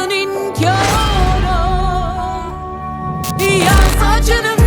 kalmadın inkara Yaz acını